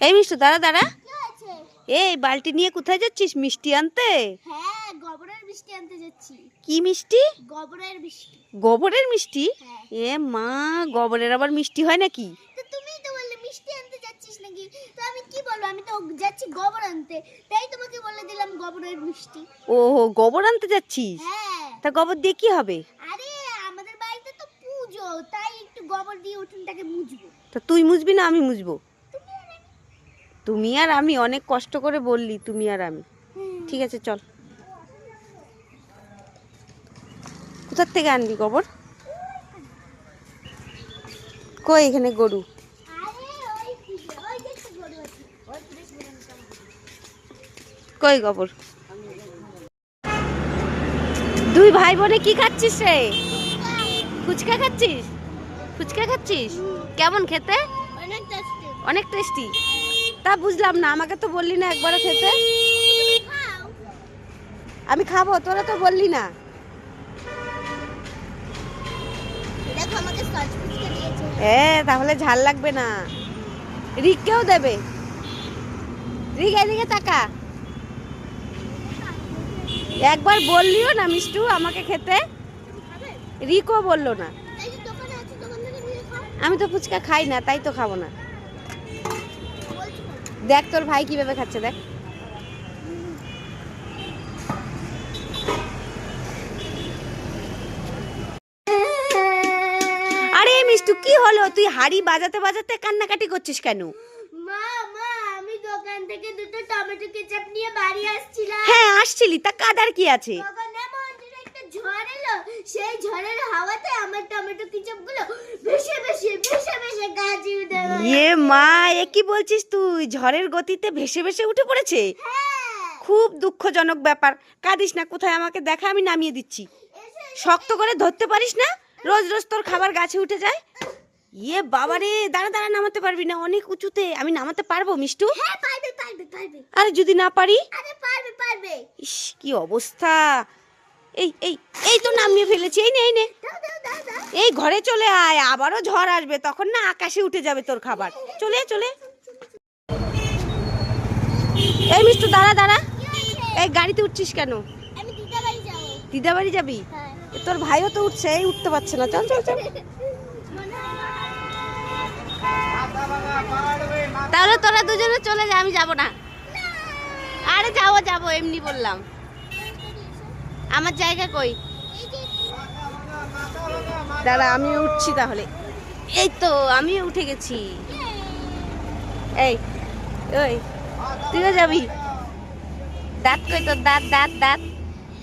এই মিষ্টু দাঁড়া দাঁড়া। এই বালতি নিয়ে কোথায় যাচ্ছিস মিষ্টি আনতে? হ্যাঁ গোবরের আনতে যাচ্ছি। কি মিষ্টি? গোবরের মিষ্টি। হ্যাঁ। এ মা গোবরের আবার মিষ্টি হয় নাকি? তো তুমিই তো বললে মিষ্টি আনতে যাচ্ছিস নাকি? তো আমি কি বলব? আমি তো যাচ্ছি গোবর আনতে। তাই তোমাকে বলে দিলাম গোবরের মিষ্টি। ও গোবর আনতে যাচ্ছিস? হ্যাঁ। তা গোবর দিয়ে কি হবে? আরে আমাদের বাড়িতে তো পুজো তাই একটু গোবর দিয়ে উঠোনটাকে মুছবো তা তুই মুছবি না আমি তুমি আমি। তুমি আর আমি অনেক কষ্ট করে বললি তুমি আর আমি। ঠিক আছে চল। কোথার থেকে আনবি গোবর কই এখানে গরু। কই গোবর দুই ভাই বোনে কি খাচ্ছিস রে? ফুচকা খাচ্ছিস? ফুচকা খাচ্ছিস? কেমন খেতে? অনেক tasty। অনেক টেস্টি তা বুঝলাম না আমাকে তো বললি না একবারও খেতে। আমি খাব তোরা তো বললি না। তাহলে ঝাল লাগবে না। রিককেও দেবে। রিক এদিকে তাকা। একবার বললিও না মিষ্টু আমাকে খেতে। রিকও বলল না। আমি তো ফুচকা খাই না তাই তো খাব না। দেখ তোর ভাই কীভাবে খাচ্ছে দেখ। আরে মিষ্টু কি হলো? তুই হাড়ি বাজাতে বাজাতে কান্নাকাটি করছিস কেন? মা মা আমি দোকান থেকে দুটো টমেটো কেচাপ নিয়ে বাড়ি আসছিলাম। হ্যাঁ আসছিলি তা কাদার কি আছে? তখন এমন একটা ঝড় এলো। সেই ঝড়ের হাওয়াতে আমার টমেটো কেচাপগুলো ভেসে ভেসে ভেসে ভেসে গাছে উঠে গেল। ইয়ে মা এ কি বলছিস তুই? ঝড়ের গতিতে ভেসে ভেসে উঠে পড়েছে? খুব দুঃখজনক ব্যাপার। কাঁদিস না কোথায় আমাকে দেখা আমি নামিয়ে দিচ্ছি। শক্ত করে ধরতে পারিস না? রোজ রোজ তোর খাবার গাছে উঠে যায়? ইয়ে বাবারে দাঁড়া দাঁড়া নামাতে পারবি না। অনেক উঁচুতে। আমি নামাতে পারব মিষ্টু? হ্যাঁ আরে যদি না পারি? ইস কি অবস্থা। এই এই এই তো নামিয়ে ফেলেছি। এই নে এই নে। এই ঘরে চলে আয় আবারও ঝড় আসবে তখন না আকাশে উঠে যাবে তোর খাবার। চলে চলে এই মিষ্টু দাঁড়া দাঁড়া। এই গাড়িতে উঠছিস কেন? আমি দিদা বাড়ি যাব। হ্যাঁ। তোর ভাইও তো উঠছে এই উঠতে পারছে না। চল চল চল। তাহলে তোরা দুজনে চলে যা আমি যাব না। আরে যাব যাব এমনি বললাম। আমার জায়গা কই? দাঁড়া আমি উঠছি তাহলে। এই তো আমি উঠে গেছি। এই ওই তুইও যাবি? দাঁত কই তোর? দাঁত দাঁত দাঁত।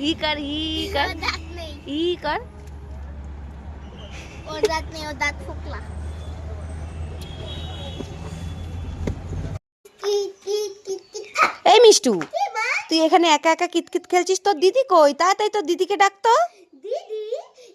ই কর ই কর দাঁত নেই। ই কর। ওর দাঁত নেই ওর দাঁত ফোকলা। এই মিষ্টু। তুই এখানে একা একা কিতকিত খেলছিস? তোর দিদি কই? তাড়াতাড়ি তোর দিদিকে ডাকতো দিদি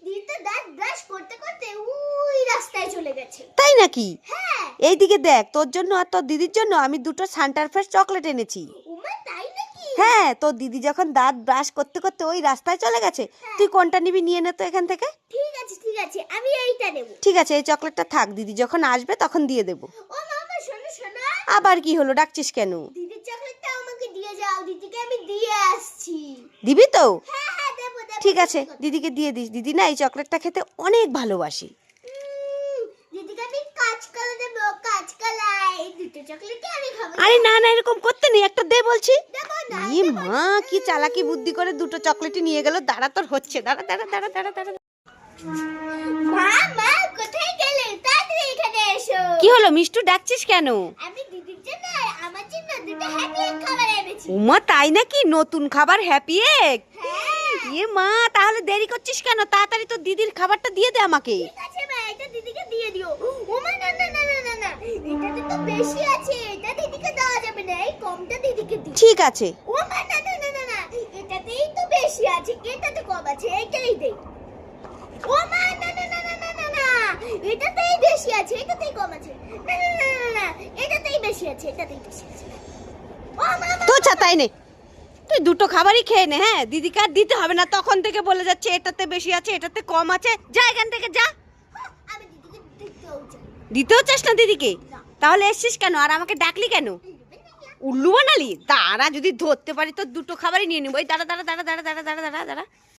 দিদি তো দাঁত ব্রাশ করতে করতে ওই রাস্তায় চলে গেছে। তাই নাকি? হ্যাঁ। এইদিকে দেখ তোর জন্য আর তোর দিদির জন্য আমি দুটো সান্টার ফ্রেশ চকলেট এনেছি। উমা তাই নাকি? হ্যাঁ তোর দিদি যখন দাঁত ব্রাশ করতে করতে ওই রাস্তায় চলে গেছে তুই কোনটা নিবি নিয়ে নে তো এখান থেকে। ঠিক আছে ঠিক আছে আমি এইটা নেব। ঠিক আছে এই চকলেটটা থাক দিদি যখন আসবে তখন দিয়ে দেবো। ও মামা শোনো শোনো। আবার কি হলো? ডাকছিস কেন? দিয়ে যাও দিদিকে আমি দিয়ে আসছি। দিবি তো? হ্যাঁ হ্যাঁ ঠিক আছে দিদিকে দিয়ে দিস। দিদি না এই চকলেটটা খেতে অনেক ভালোবাসি। দিদিকে আমি কাঁচকলা দেবো কাঁচকলা এই দুটো চকলেটই আমি খাব। আরে না না এরকম করতে নেই একটা দে বলছি। ই মা কি চালাকি বুদ্ধি করে দুটো চকলেটই নিয়ে গেল দাঁড়া তোর হচ্ছে দাঁড়া দাঁড়া দাঁড়া দাঁড়া দাঁড়া। মা মা কোথায় গেলে? তাড়াতাড়ি এখানে এসো। কি হলো মিষ্টু ডাকছিস কেন? আমি দিদির জন্য উমা তাই নাকি নতুন খাবার হ্যাপি এগ হ্যাঁ ইয়ে মা তাহলে দেরি করছিস কেন তাড়াতাড়ি তো দিদির খাবারটা দিয়ে দে আমাকে ঠিক আছে এটাতেই বেশি আছে এটাতেই কম আছে না না না না এটাতেই বেশি আছে এটাতেই বেশি আছে তো ছাতাই নে। তুই দুটো খাবারই খেয়ে নে হ্যাঁ? দিদিকে আর দিতে হবে না, তখন থেকে বলে যাচ্ছে, এটাতে বেশি আছে, এটাতে কম আছে। যা এখান থেকে, যা। দিতেও চাস না দিদিকে? তাহলে এসছিস কেন? আর আমাকে ডাকলি কেন? উল্লু বানালি তারা যদি ধরতে পারি তো দুটো খাবারই নিয়ে নিবো। দাঁড়া দাঁড়া দাঁড়া দাঁড়া দাঁড়া দাঁড়া দাঁড়া দাঁড়া।